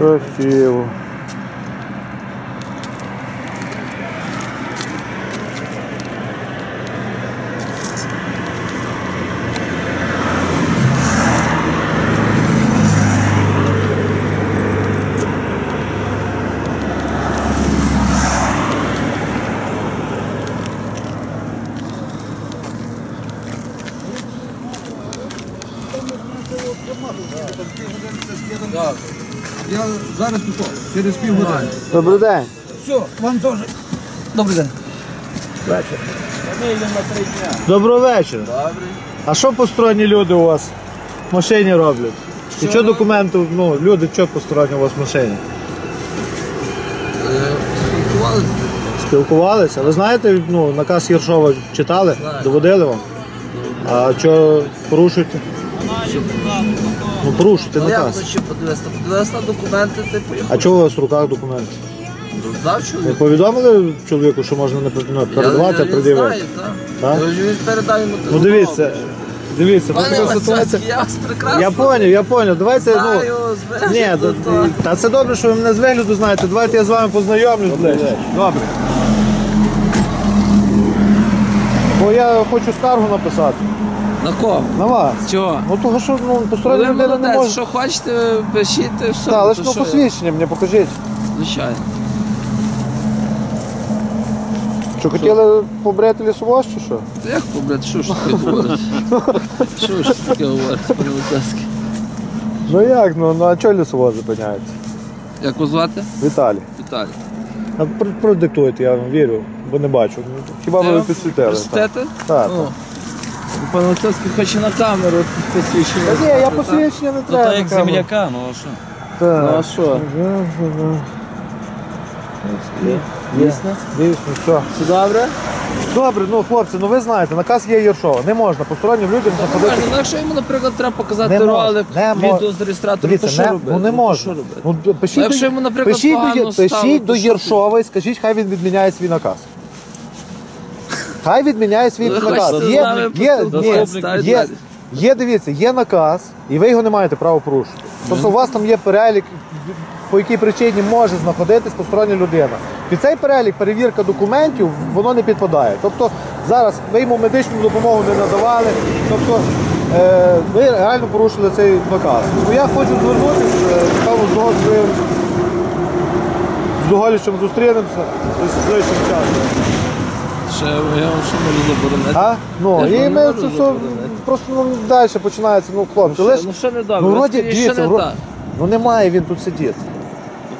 Eu. Зараз тут, через півгодини. Добрий день. Все, вам теж. Добрий день. Вечір. Доброго вечора. Добрий. А що посторонні люди у вас в машині роблять? І що документи, ну, люди, що посторонні у вас в машині? Спілкувалися? Спілкувалися? Ви знаєте, ну, наказ Єршова читали? Знаю. Доводили вам? А що порушуєте? Ну порушуйте Ну, я наказ. хочу подивитися. На документи, типу, я А чого у вас в руках документи? дав Ви чоловік. повідомили чоловіку, що можна не ну, передавати, а я, я, пред'явити? знаю, так. Так? Я він передав йому Ну телефон. дивіться, дивіться, ну, Пане така ситуація. я вас прекрасно Я поняв, я поняв. Давайте, ну. знаю, з Ні, та, то- та це добре, що ви мене з вигляду знаєте. Давайте я з вами познайомлюсь ближче. Добре. Бо я хочу скаргу написати. На кого? На вас. Чого? Ну того, що ну, постороння людина не молодець, може. що хочете, пишіть, все. Так, але ж то ну що? посвідчення мені покажіть. Звичайно. Що хотіли побрити лісовоз чи що? Та як побрати, що ж таке говорить? Що ж таке говорить, пане Луцевський? Ну як, ну, ну а чого лісовоз зупиняється? Як вас звати? Віталій. Віталій. А продиктуйте, я вам вірю, бо не бачу. Ну, Хіба ви підсвітили? так. Прочитаєте? Так, О. Пан Луцевський хоче на камеру посвідчення. Та ні, я посвідчення не Ну треба. то як земляка, ну а що? Так. Ну, а що? Дійсно? Дійсно, все. Все добре? Добре, ну хлопці, ну ви знаєте, наказ є Єршова. Не можна постороннім людям заходити. Можна, ну якщо йому, наприклад, треба показати Не ролик, не відео з реєстратором, то Дивіться, що не, робити? ну не можна. Ну, пишіть, Ну, якщо до- йому, наприклад, пишіть, до, погано Є- пишіть стало, до що Єршова і скажіть, хай він відміняє свій наказ. Хай відміняє свій Ви наказ. хочете Є, нами є, є, є, дивіться, є наказ, і ви його не маєте права порушити. Тобто у вас там є перелік, по якій причині може знаходитись постороння людина. Під цей перелік перевірка документів воно не підпадає. Тобто зараз ви йому медичну допомогу не надавали, тобто е, ви реально порушили цей наказ. Тому я хочу звернутися, е, з що з Доголічем зустрінемося з ближчим часом. Ще я що можу заборонити? А? Ну, Я ж і не ми це все заборонити. просто ну, далі починається, ну хлопці, лиш, Ну що не добре? ну, вроді, дивіться, не вро- так? ну немає він тут сидіти.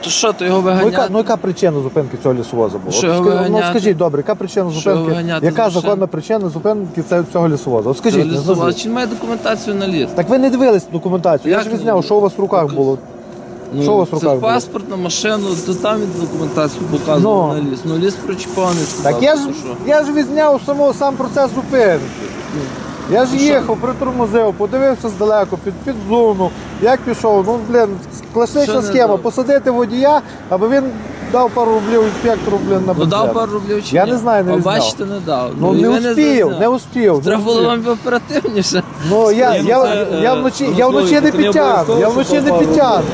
То що, то його Ну яка, виганяти? ну яка причина зупинки цього лісовоза була? Що От його ска- ну виганяти? скажіть, добре, яка причина Що зупинки? виганяти з Яка законна причина зупинки це- цього лісовоза? От скажіть, не лісова. Чи має документацію на ліс? Так ви не дивились документацію, я Як ж не відзняв, що у вас в руках було. Що у вас в це руках було? паспорт на машину, то там він документацію показував Ну. на ліс. Ну ліс прочіпаний. Так я ж що? я ж відзняв само сам процес зупинки. Я ж їхав, притормозив, подивився здалеку, під, підзунув, як пішов. Ну, блін, класична не схема. дав? Посадити водія, аби він дав пару рублів інспектору, блін, на Ну дав пару рублів чи Я ні? не знаю, не А відзняв. бачите, не дав. Ну і не ви успів, зазняли. не успів. не Треба було вам оперативніше. Ну я, Ні, ну, я, це, я, е, вночі, ну, я вночі не слово, це не підтягну, обов'язково, я щоб вночі не підтягну.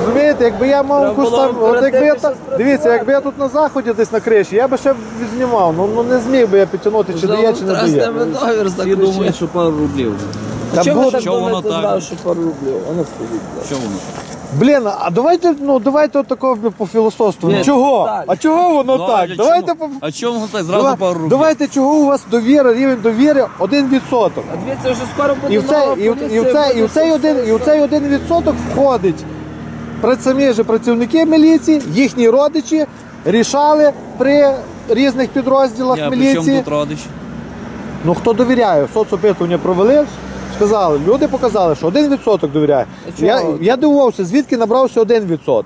Розумієте, якби я мав Треба було от якби я та, оперативніше дивіться, якби я тут на заході десь на криші, я би ще відзнімав. Ну, ну не зміг би я підтягнути, чи дає, чи не дає. договір Всі думають, що пару рублів. Та Чому ви так Що воно думаєте, так? знав, що пару рублів? А ну скажіть. Що воно? Блін, а давайте, ну давайте от такого по філософству. Ні, чого? так. А чого воно Ну, так? а Давайте чому? по А чому так зразу пару рублів? давайте, чого у вас довіра, рівень довіри 1%. А дивіться, вже скоро буде І в, нова цей, і, в, і, в поліція, цей, і, буде в цей все, один, і в все. цей один відсоток входить самі ж працівники міліції, їхні родичі рішали при різних підрозділах при міліції. тут родич? Ну хто довіряє, соцопитування провели, сказали, люди показали, що 1% довіряє. Я, я дивувався, звідки набрався 1%.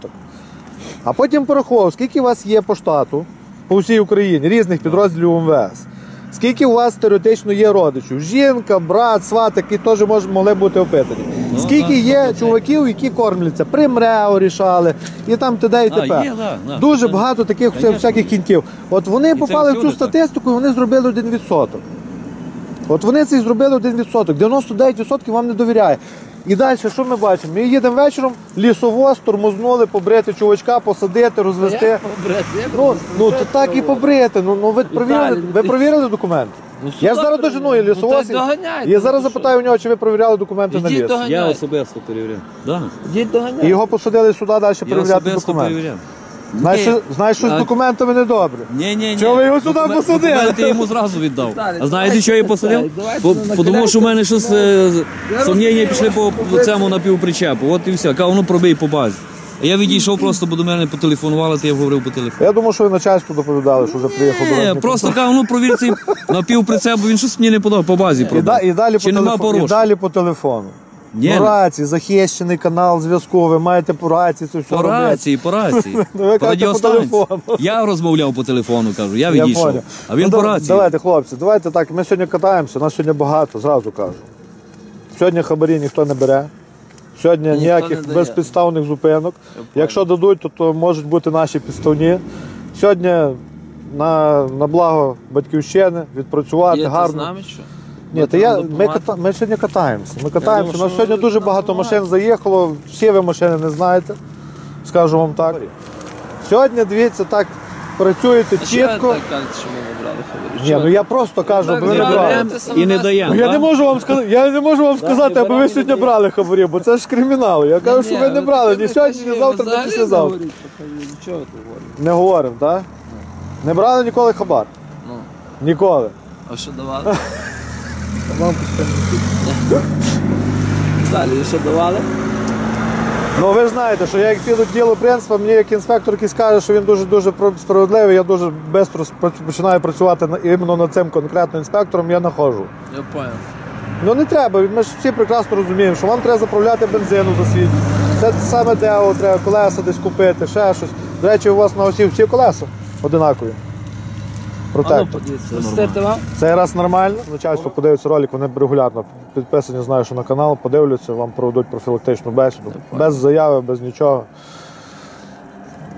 А потім порахував, скільки у вас є по штату по всій Україні, різних підрозділів МВС. Скільки у вас теоретично є родичів? Жінка, брат, сват, які теж мож, могли бути опитані. Ну, Скільки так, є 100%. чуваків, які кормляться, при МРЕО рішали, і там т.д. і А, т.п. є, да, да. Дуже багато таких Конечно. всяких кінтів. От вони попали в цю всюди так. статистику і вони зробили 1%. От вони це і зробили 1%. 99% вам не довіряє. І далі, що ми бачимо? Ми їдемо вечором, лісовоз, тормознули, побрити чувачка, посадити, розвести. Ну, ну то так і побрити. Ну, ну ви провірили, ви провірили документи? Ну, Я ж зараз до дожену і Ну, лісовоз. доганяйте, Я зараз ну, що? запитаю у нього, чи ви провіряли документи на Ідіть ліс. доганяйте. Я особисто перевіряв. Да. Ідіть І його посадили сюди далі Я перевіряти особисто документи. перевіряв. Знаєш, що- знаєш, що з документами недобре. Ні, ні, ні. Чого ви його сюди Докумен- посадили? Документи я йому зразу віддав. Віталій, А знаєте, давайте, що я посадив? Віталій, давайте Бо- Тому що в мене щось е, сумніння пішли по, по цьому напівпричепу. От і все. Кажу, ну пробий по базі. А я відійшов просто, бо до мене потелефонували, то я говорив по телефону. Я думав, що ви начальству доповідали, що вже приїхав до Ні, вас. просто кажу, ну провір цей напівприцеп, бо він щось мені не подобав по базі. І, да, і, далі Чи нема телефону, і порушень? далі по телефону. Ні, Ну, рації, захищений канал зв'язку, ви маєте по рації це все по робити. рації, по рації. Ну, ви кажете, по радіостанції. телефону. Я розмовляв по телефону, кажу, я Я відійшов. понял. А він Ну, по да- рації. Давайте, хлопці, давайте так. Ми сьогодні катаємося, нас сьогодні багато, зразу кажу. Сьогодні хабарі ніхто не бере. Сьогодні Ніхто ніяких дає. безпідставних зупинок. Якщо дадуть, то, то можуть бути наші підставні. Сьогодні на, на благо батьківщини відпрацювати Є ти з гарно. нами що? Ні, то я, ми, ката, ми сьогодні катаємося. Ми катаємося. У нас сьогодні дуже багато машин заїхало. Всі ви машини не знаєте. Скажу вам так. Сьогодні, дивіться, так працюєте А що ви чітко. так кажете, що ми не брали? Ні, ну я просто кажу, Так, ви не брали, І не даємо. Ну, Я не можу вам сказати, я не можу вам сказати, аби ви сьогодні брали хабарі, бо це ж кримінал. Я кажу, що ви не брали ні сьогодні, ні завтра, ні післязавтра. Не говоримо, так? Не брали ніколи хабар. Ну, Ніколи. а що давали? Далі, і що давали? Ну ви ж знаєте, що я як піду діло принципа, мені як інспектор якийсь каже, що він дуже дуже справедливий, я дуже швидко починаю працювати на- іменно над цим конкретним інспектором, я знаходжу. Я понял. Ну не треба, ми ж всі прекрасно розуміємо, що вам треба заправляти бензину за світ. Це саме део, треба колеса десь купити, ще щось. До речі, у вас на осі всі колеса одинакові. Ну Протектор. подивіться. Цей раз нормально. Начальство подивиться ролик, вони регулярно підписані, знаю, що на канал, подивляться, вам проведуть профілактичну бесіду. Без заяви, без нічого.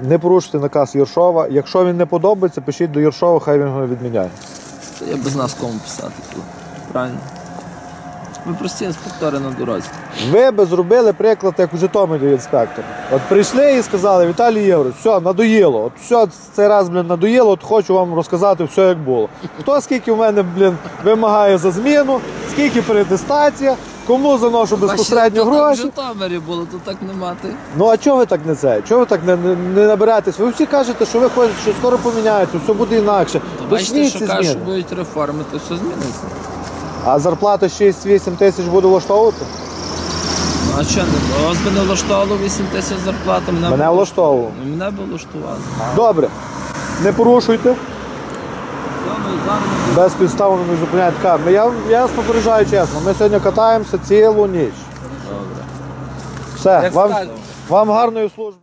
Не порушуйте наказ Єршова. Якщо він не подобається, пишіть до Єршова, хай він його відміняє. Я без нас кому писати тут. Правильно. Ми прості інспектори на дорозі. Ви би зробили приклад, як у Житомирі інспектор. От прийшли і сказали, Віталій Єврович, все, надоїло. От все цей раз, блін, надоїло, от хочу вам розказати все, як було. Хто скільки в мене, блін, вимагає за зміну, скільки перетестація, кому заношу безпосередньо то гроші. Так в Житомирі було, то так не мати. Ну а чого ви так не це? Чого ви так не, не, не наберетесь? Ви всі кажете, що ви хочете, що скоро поміняється, все буде інакше. Бачите, Почніть що ці кажуть, що будуть реформи, то все зміниться. А зарплата 6-8 тисяч буде влаштовувати? Ну, А що не? Вас би не влаштовувало 8 тисяч зарплати, мене, Мене влаштовувало. Мене би влаштувало. Добре. Не порушуйте. Без підстав не зупиняйте камеру. Я, я вас попереджаю чесно, ми сьогодні катаємося цілу ніч. Добре. Все, Як вам, скажете. вам гарної служби.